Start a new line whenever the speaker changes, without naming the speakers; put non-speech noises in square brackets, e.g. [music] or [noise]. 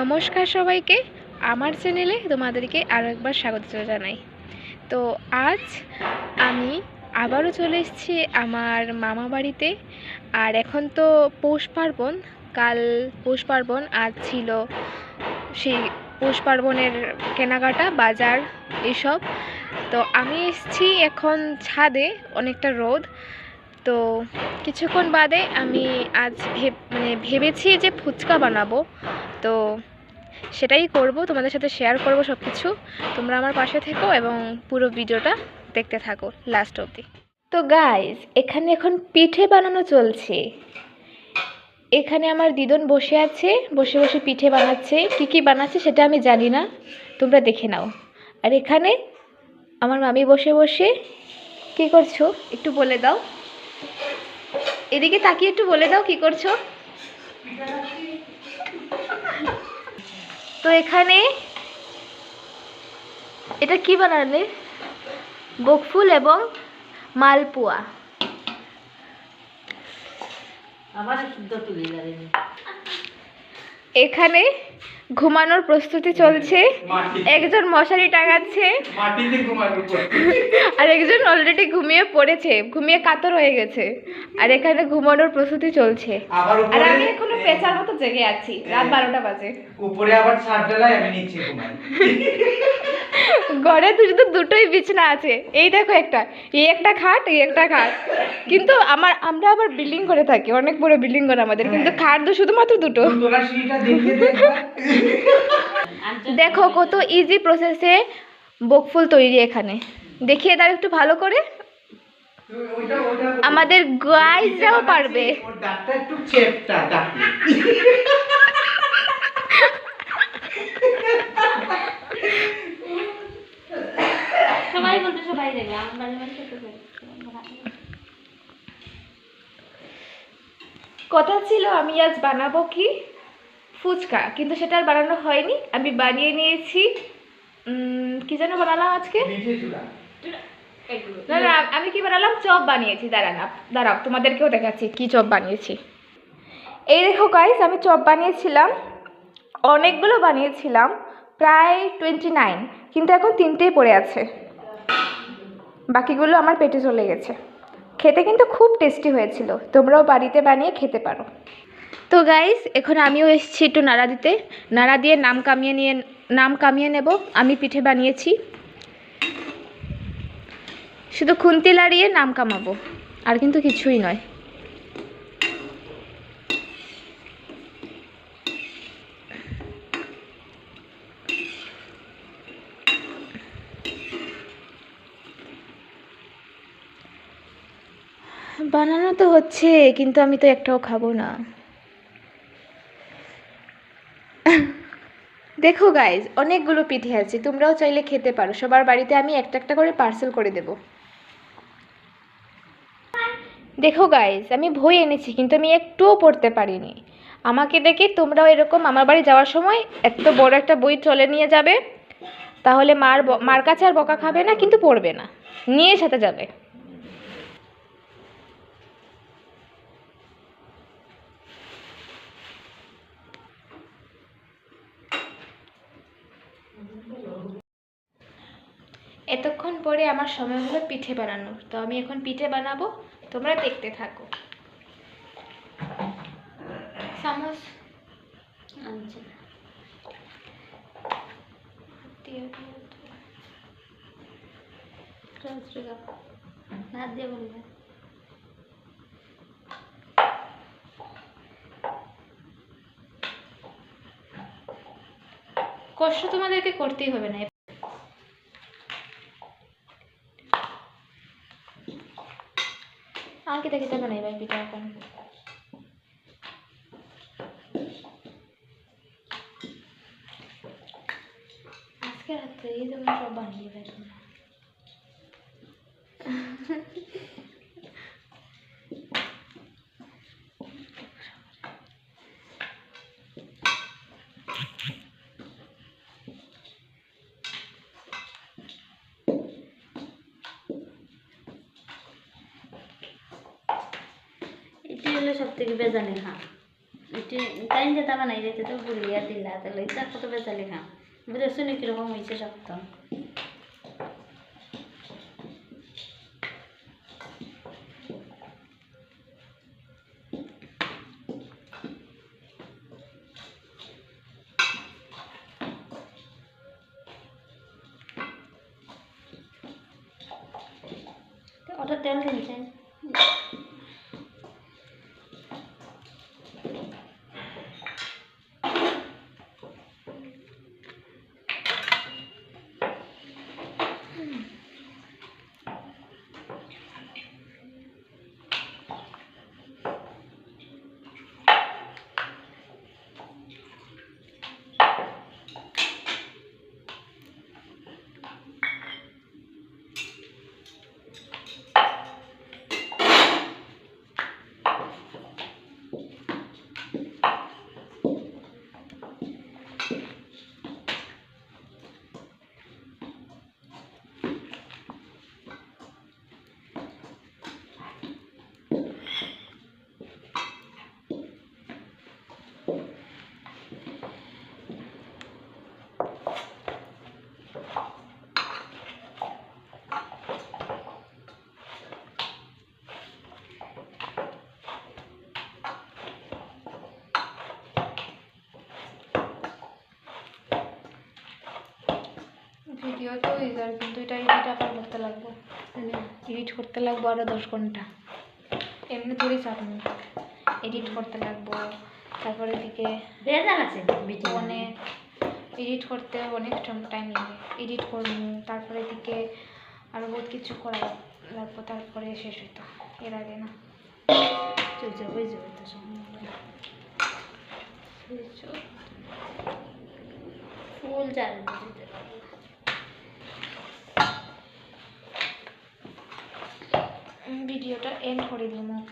নমস্কার সবাইকে। আমার চ্যানেলে তোমাদেরকে আরও একবার স্বাগত জানাই। তো আজ আমি আবারও চলে এসেছি আমার মামা বাড়িতে। আর এখন তো পৌষ পার্বণ, কাল পৌষ পার্বণ, আজ ছিল সেই পৌষ পার্বণের কেনাকাটা, বাজার, এসব। তো আমি এসেছি এখন ছাদে, অনেকটা রোদ। তো কিছুক্ষণ বাদে আমি আজ মানে ভেবেছি যে ফুচকা বানাবো। তো সেটাই করব, তোমাদের সাথে শেয়ার করব সব কিছু তোমরা আমার পাশে থেকো এবং পুরো ভিডিওটা দেখতে থাকো লাস্ট অবধি। তো গাইজ এখানে এখন পিঠে বানানো চলছে। এখানে আমার দিদন বসে আছে, বসে বসে পিঠে বানাচ্ছে। কি কি বানাচ্ছে সেটা আমি জানি না, তোমরা দেখে নাও। আর এখানে আমার মামি বসে বসে কি করছ একটু বলে দাও। এদিকে তাকিয়ে একটু বলে দাও কি করছ। তো এখানে এটা কি বানালে? বকফুল এবং মালপোয়া। এখানে ঘুমানোর প্রস্তুতি চলছে। একজন মশারি টাঙাচ্ছে। আর একজন অলরেডি ঘুমিয়ে পড়েছে। ঘুমিয়ে কাতর হয়ে গেছে। আর এখানে ঘুমানোর প্রস্তুতি চলছে। আর আমি এখনও পেঁচার মতো জেগে আছি। রাত বারোটা বাজে।
উপরে আবার ছাদ ডালাই আমি নিচে ঘুমাই। [laughs]
ঘরে তো শুধু দুটোই বিছানা আছে। এই দেখো একটা এই একটা খাট এই একটা খাট। কিন্তু আমার আমরা আবার বিল্ডিং করে থাকি অনেক বড় বিল্ডিং করে আমাদের কিন্তু খাট তো শুধুমাত্র দুটো।
দেখে
কত ইজি প্রসেসে বকফুল তৈরি এখানে। দেখিয়ে দাও একটু ভালো করে। আমাদের গাইজরাও পারবে।
দাঁতটা একটু চেপটা
দেবে আমার বাড়ি
কথা ছিল আমি আজ বানাবো কি? ফুচকা কিন্তু সেটা আর বানানো হয়নি। আমি বানিয়ে নিয়েছি কি যেন বানালাম আজকে? না না আমি কি বানালাম? চপ বানিয়েছি দাঁড়ান আপ- দাঁড়াও তোমাদেরকেও দেখাচ্ছি কি চপ বানিয়েছি। এই দেখো গাইস আমি চপ বানিয়েছিলাম অনেকগুলো বানিয়েছিলাম প্রায় টোয়েন্টি নাইন কিন্তু এখন তিনটেই পড়ে আছে। বাকিগুলো আমার পেটে চলে গেছে। খেতে কিন্তু খুব টেস্টি হয়েছিল। তোমরাও বাড়িতে বানিয়ে খেতে পারো। তো গাইস এখন আমিও এসেছি একটু নাড়া দিতে। নাড়া দিয়ে নাম কামিয়ে নিয়ে, নাম কামিয়ে নেব। আমি পিঠে বানিয়েছি। শুধু খুন্তি লাড়িয়ে নাম কামাবো। আর কিন্তু কিছুই নয়। বানানো তো হচ্ছে, কিন্তু আমি তো একটাও খাব না। দেখো গাইজ অনেকগুলো পিঠে আছে, তোমরাও চাইলে খেতে পারো। সবার বাড়িতে আমি একটা একটা করে পার্সেল করে দেব। দেখো গাইজ আমি বই এনেছি, কিন্তু আমি একটুও পড়তে পারিনি। আমাকে দেখে তোমরাও এরকম আমার বাড়ি যাওয়ার সময় এত বড় একটা বই চলে নিয়ে যাবে, তাহলে মার মার কাছে আর বকা খাবে না, কিন্তু পড়বে না। নিয়ে সাথে যাবে। এতক্ষণ পরে আমার সময় হলো পিঠে বানানোর। তো আমি এখন পিঠে বানাবো, তোমরা দেখতে থাকো। চামচ কষ্ট তোমাদেরকে করতেই হবে না। আর কি দেখতে বানাই ভাই পিঠা এখন আজকে রাত্রে এই যেমন সব বানিয়ে ফেলব
এটি হলো সব থেকে বেজানে খা বিটি টাইম যেতে বানাই যেতে তো বুড়িয়া দিলা তাহলে এটা কত বেচালি খাম। বুঝে শুনি কীরকম হয়েছে শক্ত ওটা তেল কিনছেন
ভিডিও তো ইজার কিন্তু এটা এডিট আবার করতে লাগবে। এডিট করতে লাগবো আরও দশ ঘণ্টা। এমনি থোড়ি চাপ নেই। এডিট করতে লাগবো। তারপরে দিকে
বেজাল আছে বিটি
অনেক এডিট করতে অনেক টাইম লাগে। এডিট করব তারপরে দিকে আরও বহুত কিছু করা লাগবো তারপরে শেষ হইতো। এর আগে না।
চলছে হয়ে যাবে তো সময় ফুল চাল দিতে
ভিডিওটা এন্ড করে দিই মুখ